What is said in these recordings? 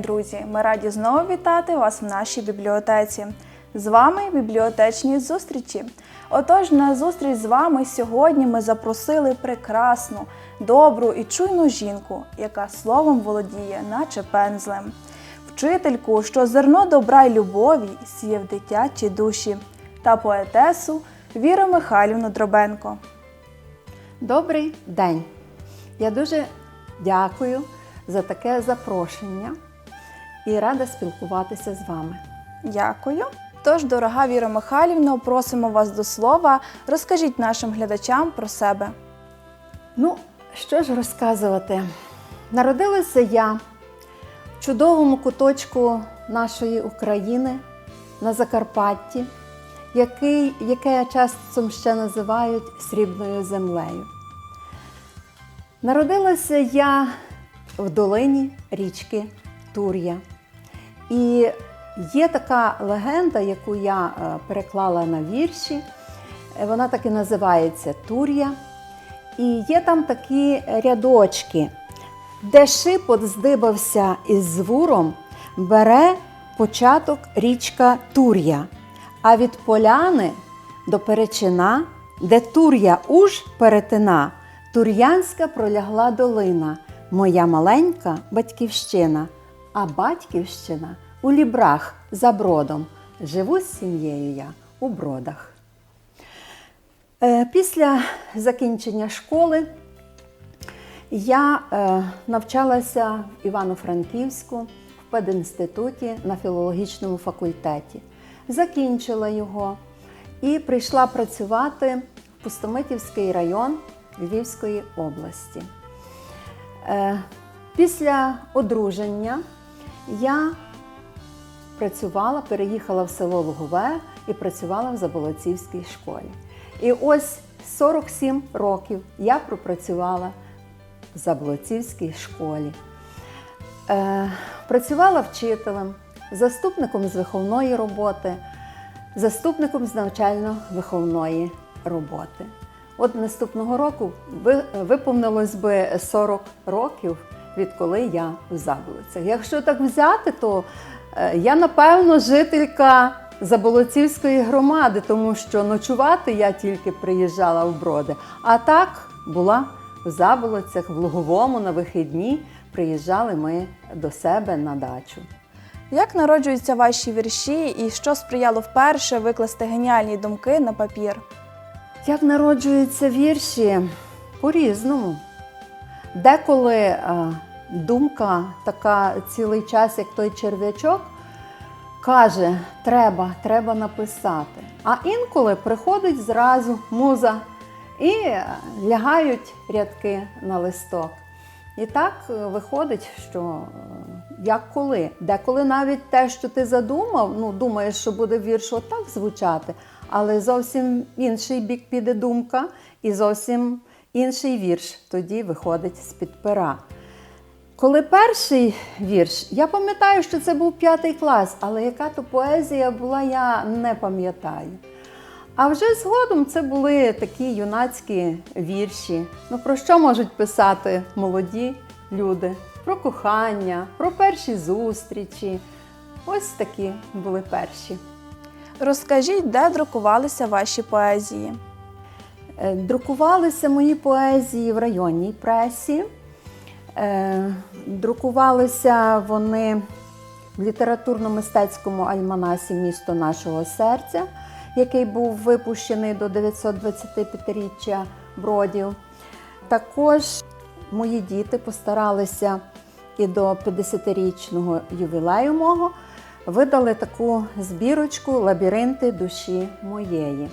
день, друзі! Ми раді знову вітати вас в нашій бібліотеці. З вами бібліотечні зустрічі. Отож, на зустріч з вами сьогодні ми запросили прекрасну, добру і чуйну жінку, яка словом володіє, наче пензлем. Вчительку, що зерно добра й любові сіє в дитячі душі, та поетесу Віру Михайлівну Дробенко. Добрий день! Я дуже дякую за таке запрошення і рада спілкуватися з вами. Дякую. Тож, дорога Віра Михайлівна, просимо вас до слова. Розкажіть нашим глядачам про себе. Ну, що ж розказувати? Народилася я в чудовому куточку нашої України на Закарпатті, який, яке часом ще називають срібною землею. Народилася я в долині річки Тур'я. І є така легенда, яку я е, переклала на вірші. Е, Вона так і називається Тур'я. І є там такі рядочки, де шипот здибався із звуром, бере початок річка Тур'я, а від поляни до перечина, де Тур'я уж перетина, Тур'янська пролягла долина, моя маленька батьківщина, а батьківщина у лібрах за бродом. Живу з сім'єю я у бродах. Е, Після закінчення школи я е, навчалася в Івано-Франківську в пединституті на філологічному факультеті. Закінчила його і прийшла працювати в Пустомитівський район Львівської області. Е, Після одруження я працювала, переїхала в село Лугове і працювала в Заболоцівській школі. І ось 47 років я пропрацювала в Заблоцівській школі. Е, працювала вчителем, заступником з виховної роботи, заступником з навчально-виховної роботи. От наступного року ви- виповнилось би 40 років, відколи я в Заблоцях. Якщо так взяти, то е, я, напевно, жителька Заболоцівської громади, тому що ночувати я тільки приїжджала в Броди. А так була в Заболоцях, в Луговому на вихідні. Приїжджали ми до себе на дачу. Як народжуються ваші вірші і що сприяло вперше викласти геніальні думки на папір? Як народжуються вірші? По-різному. Деколи е, думка така цілий час, як той черв'ячок, каже, треба, треба написати. А інколи приходить зразу муза і е, лягають рядки на листок. І так е, виходить, що як коли. Деколи навіть те, що ти задумав, ну думаєш, що буде вірш отак звучати, але зовсім інший бік піде думка, і зовсім інший вірш тоді виходить з-під пера. Коли перший вірш, я пам'ятаю, що це був п'ятий клас, але яка то поезія була, я не пам'ятаю. А вже згодом це були такі юнацькі вірші. Ну про що можуть писати молоді люди? Про кохання, про перші зустрічі. Ось такі були перші. Розкажіть, де друкувалися ваші поезії? Е, Друкувалися мої поезії в районній пресі. Е, Друкувалися вони в літературно-мистецькому альманасі Місто нашого серця, який був випущений до 925-річчя бродів. Також мої діти постаралися і до 50-річного ювілею мого видали таку збірочку Лабіринти душі моєї.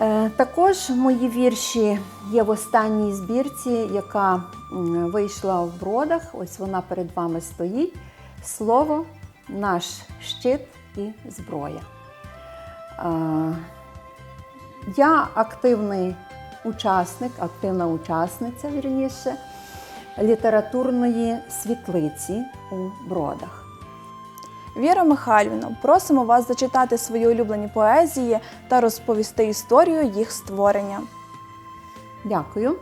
Е, Також мої вірші є в останній збірці, яка вийшла в бродах. Ось вона перед вами стоїть. Слово, наш щит і зброя. Е, Я активний учасник, активна учасниця, вірніше, літературної світлиці у бродах. Віра Михайлівна, просимо вас зачитати свої улюблені поезії та розповісти історію їх створення. Дякую.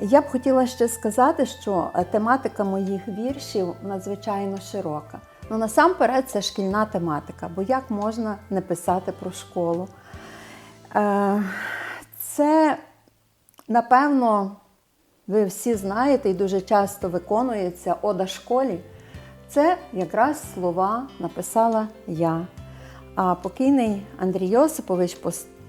Я б хотіла ще сказати, що е, тематика моїх віршів надзвичайно широка. Ну, насамперед, це шкільна тематика, бо як можна не писати про школу? Е, Це, напевно, ви всі знаєте і дуже часто виконується Ода школі. Це якраз слова написала я. А покійний Андрій Йосипович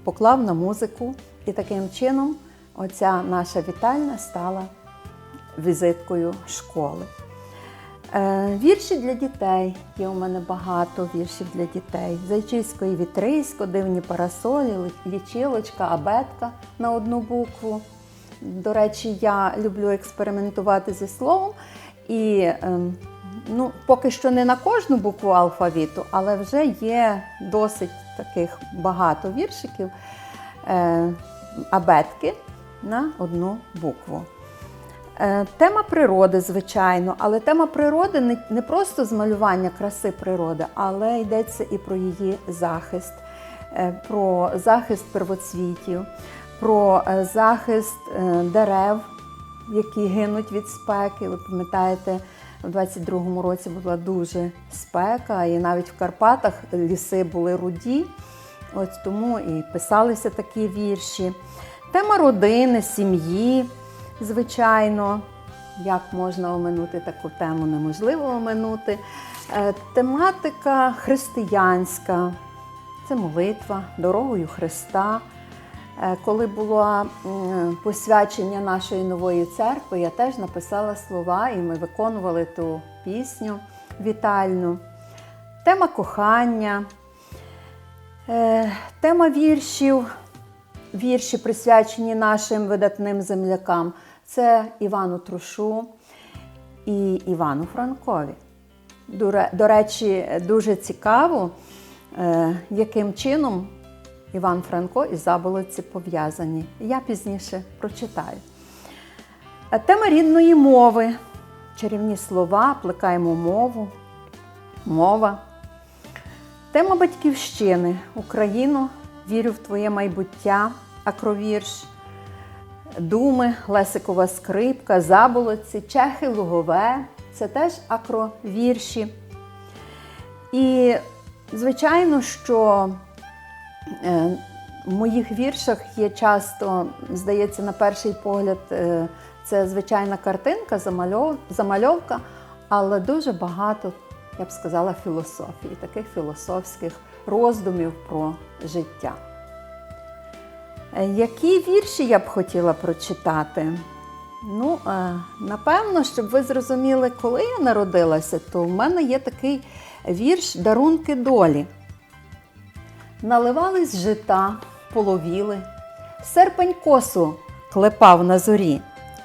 поклав на музику, і таким чином оця наша вітальня стала візиткою школи. Е, Вірші для дітей. Є у мене багато віршів для дітей. Зайчисько і вітрисько, дивні парасолі, лічилочка, абетка на одну букву. До речі, я люблю експериментувати зі словом. І ем, ну, поки що не на кожну букву алфавіту, але вже є досить таких багато віршиків е, абетки на одну букву. Е, Тема природи, звичайно, але тема природи не, не просто змалювання краси природи, але йдеться і про її захист, е, про захист первоцвітів, про е, захист е, дерев, які гинуть від спеки. Ви пам'ятаєте, у 22-му році була дуже спека, і навіть в Карпатах ліси були руді. Ось тому і писалися такі вірші. Тема родини, сім'ї, звичайно. Як можна оминути таку тему, неможливо оминути. Е, Тематика християнська, це молитва дорогою Христа. Е, Коли було посвячення нашої нової церкви, я теж написала слова, і ми виконували ту пісню вітальну. Тема кохання, Е, Тема віршів, вірші присвячені нашим видатним землякам. Це Івану Трушу і Івану Франкові. До речі, дуже цікаво, е, яким чином Іван Франко і Заболоці пов'язані. Я пізніше прочитаю. Е, Тема рідної мови. Чарівні слова, плекаємо мову, мова. Тема батьківщини. Україно, вірю в твоє майбуття, акровірш. Думи, Лесикова скрипка, заболоці, чехи лугове це теж акровірші. І, звичайно, що в моїх віршах є часто, здається, на перший погляд, е, це звичайна картинка, замальовка, але дуже багато, я б сказала, філософії, таких філософських роздумів про життя. Е, Які вірші я б хотіла прочитати? Ну, е, напевно, щоб ви зрозуміли, коли я народилася, то в мене є такий вірш Дарунки долі. Наливались жита, половіли, серпень косу клепав на зорі.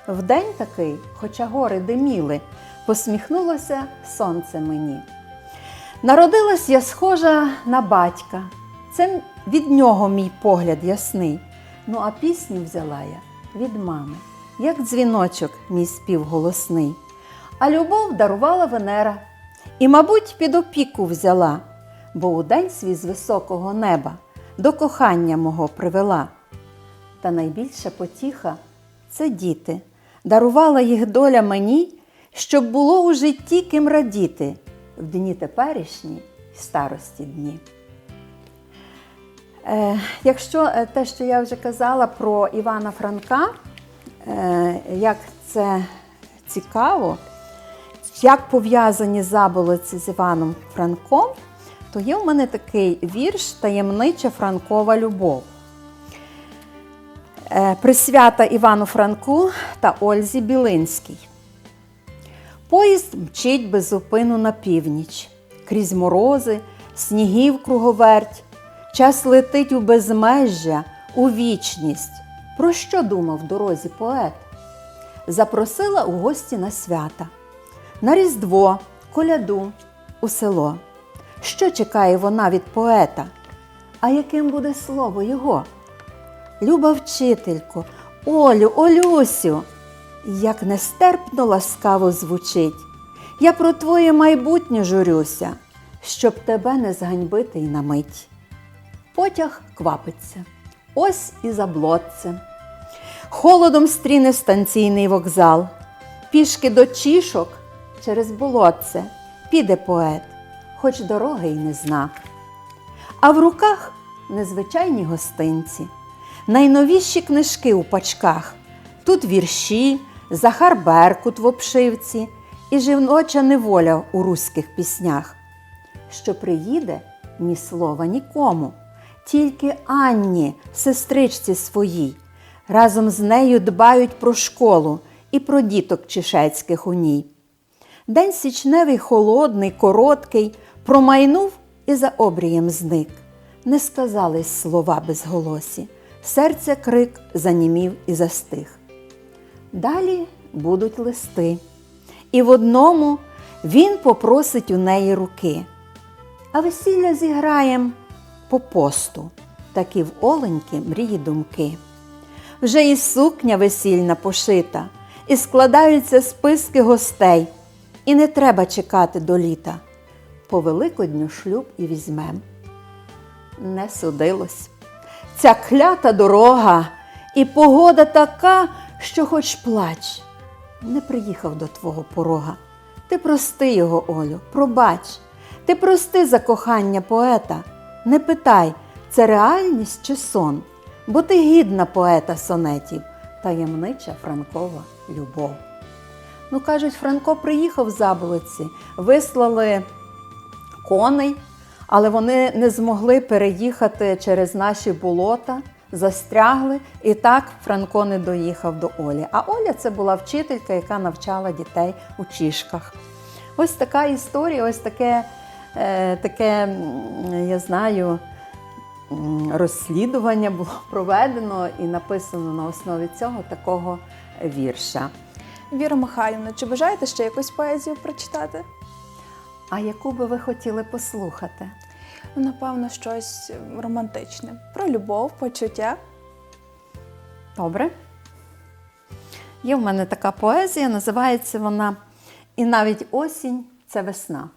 Вдень такий, хоча гори диміли, посміхнулося сонце мені. Народилась я схожа на батька. Це від нього мій погляд ясний. Ну а пісню взяла я від мами, як дзвіночок мій спів голосний. А любов дарувала Венера, і, мабуть, під опіку взяла, бо у день свій з високого неба до кохання мого привела. Та найбільша потіха це діти. Дарувала їх доля мені, щоб було у житті ким радіти в дні теперішні й старості дні. Е, якщо е, те, що я вже казала про Івана Франка, е, як це цікаво, як пов'язані заболоці з Іваном Франком, то є в мене такий вірш Таємнича Франкова любов. Е, Присвята Івану Франку та Ользі Білинській. Поїзд мчить без зупину на північ, крізь морози, снігів круговерть. Час летить у безмежжя, у вічність. Про що думав в дорозі поет? Запросила у гості на свята, на Різдво, коляду у село. Що чекає вона від поета? А яким буде слово його? Люба вчителько, Олю, Олюсю, як нестерпно ласкаво звучить. Я про твоє майбутнє журюся, щоб тебе не зганьбити й на мить. Потяг квапиться, ось і заблотце. холодом стріне станційний вокзал. Пішки до чішок через болотце піде поет, хоч дороги й не зна. А в руках незвичайні гостинці, найновіші книжки у пачках. Тут вірші, Захар Беркут в обшивці і жіноча неволя у руських піснях. Що приїде, ні слова нікому, тільки Анні, сестричці своїй. Разом з нею дбають про школу і про діток чешецьких у ній. День січневий холодний, короткий, промайнув і за обрієм зник. Не сказались слова безголосі, серця крик занімів і застиг. Далі будуть листи, і в одному він попросить у неї руки. А весілля зіграєм по посту, такі в оленьки мрії думки. Вже і сукня весільна пошита, і складаються списки гостей, і не треба чекати до літа. По Великодню шлюб і візьмем. Не судилось. Ця клята дорога, і погода така, що хоч плач. Не приїхав до твого порога. Ти прости його, Олю, пробач. Ти прости за кохання поета. Не питай, це реальність чи сон, бо ти гідна поета сонетів, таємнича Франкова любов. Ну, кажуть, Франко приїхав з Заболоці, вислали коней, але вони не змогли переїхати через наші болота, застрягли, і так Франко не доїхав до Олі. А Оля це була вчителька, яка навчала дітей у чішках. Ось така історія, ось таке, е, таке я знаю, розслідування було проведено і написано на основі цього такого вірша. Віра Михайлівна, чи бажаєте ще якусь поезію прочитати? А яку би ви хотіли послухати? Ну, Напевно, щось романтичне. Про любов, почуття. Добре. Є в мене така поезія, називається вона І навіть осінь це весна.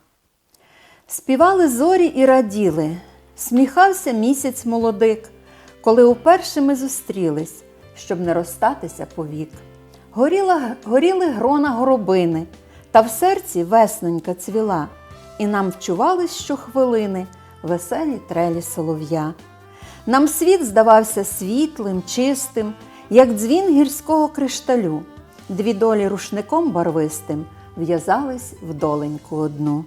Співали зорі і раділи, сміхався місяць молодик, коли уперше ми зустрілись, щоб не розстатися повік. Горіла, горіли грона горобини, та в серці веснонька цвіла, і нам вчувались щохвилини веселі трелі солов'я. Нам світ здавався світлим, чистим, як дзвін гірського кришталю. Дві долі рушником барвистим в'язались в доленьку одну.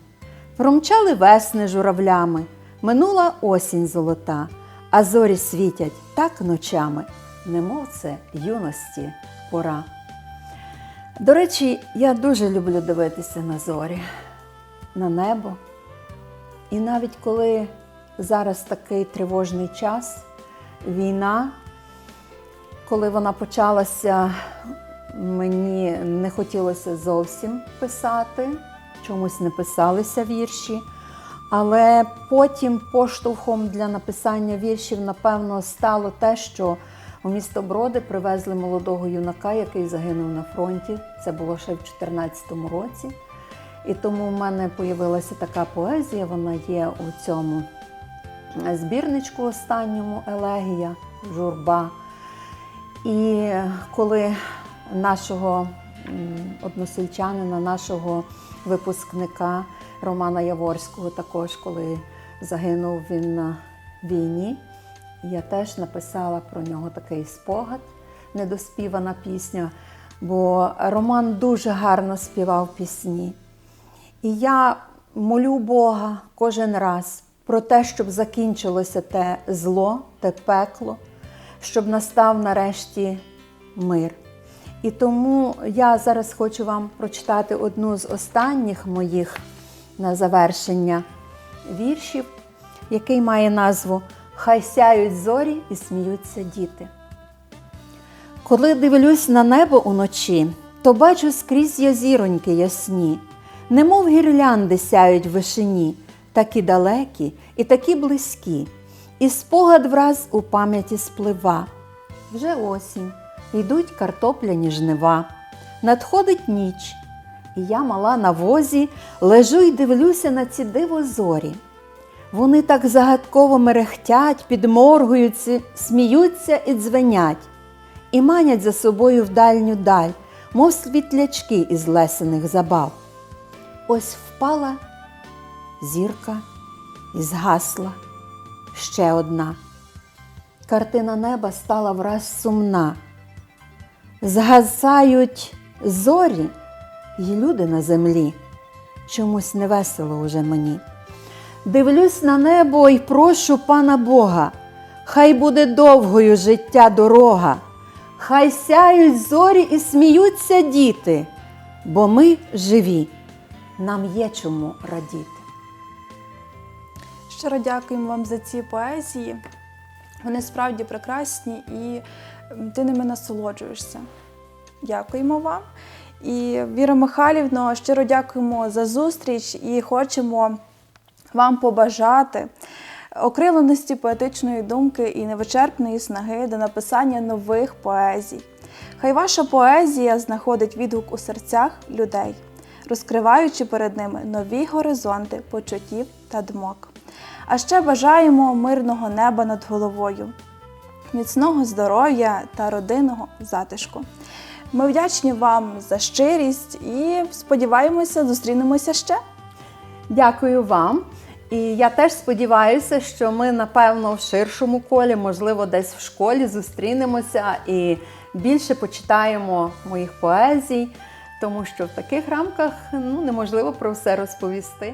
Промчали весни журавлями, минула осінь золота, а зорі світять так ночами, немов це юності пора. До речі, я дуже люблю дивитися на зорі, на небо. І навіть коли зараз такий тривожний час, війна, коли вона почалася, мені не хотілося зовсім писати, чомусь не писалися вірші. Але потім поштовхом для написання віршів, напевно, стало те, що у місто Броди привезли молодого юнака, який загинув на фронті. Це було ще в 2014 році. І тому в мене з'явилася така поезія, вона є у цьому збірничку останньому елегія, журба. І коли нашого односельчанина, нашого випускника Романа Яворського, також коли загинув він на війні, я теж написала про нього такий спогад, недоспівана пісня, бо Роман дуже гарно співав пісні. І я молю Бога кожен раз про те, щоб закінчилося те зло, те пекло, щоб настав нарешті мир. І тому я зараз хочу вам прочитати одну з останніх моїх на завершення віршів, який має назву Хай сяють зорі і сміються діти. Коли дивлюсь на небо уночі, то бачу скрізь я зіроньки ясні, немов гірлянди сяють в вишині, такі далекі і такі близькі, і спогад враз у пам'яті сплива. Вже осінь, йдуть картопляні жнива, надходить ніч, і я мала на возі, лежу й дивлюся на ці дивозорі. Вони так загадково мерехтять, підморгуються, сміються і дзвенять. і манять за собою в дальню даль, мов світлячки із лесених забав. Ось впала зірка і згасла ще одна. Картина неба стала враз сумна. Згасають зорі й люди на землі. Чомусь невесело уже мені. Дивлюсь на небо і прошу пана Бога, хай буде довгою життя дорога, хай сяють зорі і сміються діти, бо ми живі, нам є чому радіти. Щиро дякуємо вам за ці поезії. Вони справді прекрасні і ти ними насолоджуєшся. Дякуємо вам. І Віра Михайлівно, щиро дякуємо за зустріч і хочемо вам побажати окриленості поетичної думки і невичерпної снаги до написання нових поезій. Хай ваша поезія знаходить відгук у серцях людей, розкриваючи перед ними нові горизонти почуттів та думок. А ще бажаємо мирного неба над головою, міцного здоров'я та родинного затишку. Ми вдячні вам за щирість і сподіваємося, зустрінемося ще. Дякую вам. І я теж сподіваюся, що ми, напевно, в ширшому колі, можливо, десь в школі зустрінемося і більше почитаємо моїх поезій, тому що в таких рамках ну, неможливо про все розповісти.